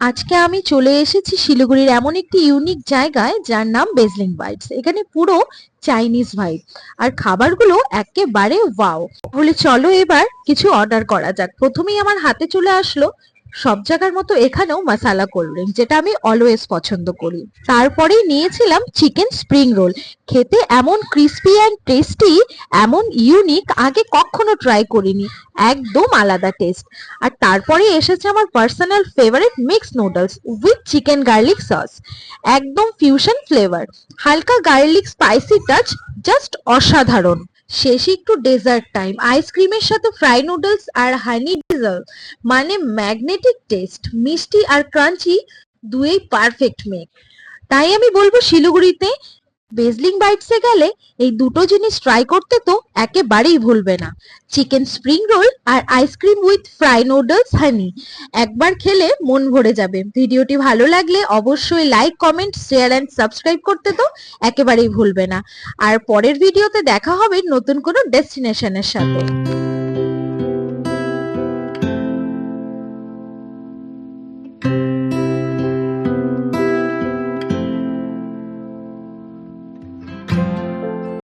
আজকে আমি চলে এসেছি শিলিগুড়ির এমন একটি ইউনিক জায়গায় যার নাম বেজলিং বাইটস এখানে পুরো চাইনিজ ভাইব আর খাবারগুলো একেবারে ওয়াও বলে চলো এবার কিছু অর্ডার করা যাক। প্রথমেই আমার হাতে চলে আসলো সব জায়গার মতো এখানেও মশালা কোল্ড ড্রিঙ্ক যেটা আমি অলওয়েজ পছন্দ করি। তারপরেই নিয়েছিলাম চিকেন স্প্রিং রোল খেতে এমন ক্রিস্পি অ্যান্ড টেস্টি এমন ইউনিক আগে কখনো ট্রাই করিনি। একদম আলাদা টেস্ট আর তারপরে এসেছে আমার personal favourite mix noodles with chicken garlic sauce একদম ফিউশন ফ্লেভার হালকা গার্লিক স্পাইসি টাচ জাস্ট অসাধারণ। শেষে একটু ডেজার্ট টাইম আইসক্রিমের সাথে ফ্রাই নুডলস আর হানি ডিজল মানে ম্যাগনেটিক টেস্ট মিষ্টি আর ক্রাঞ্চি দুয়েই পারফেক্ট মেক তাই আমি বলব শিলিগুড়িতে বেজলিং বাইটসে গেলে এই দুটো জিনিস ট্রাই করতে তো একেবারেই ভুলবে না। Chicken spring roll R ice cream with fry noodles honey একবার খেলে মন ভরে যাবে। ভিডিওটি ভালো লাগলে অবশ্যই like comment share and subscribe করতে তো একেবারেই ভুলবে না। আর পরের ভিডিওতে দেখা হবে নতুন কোনো ডেস্টিনেশনের সাথে।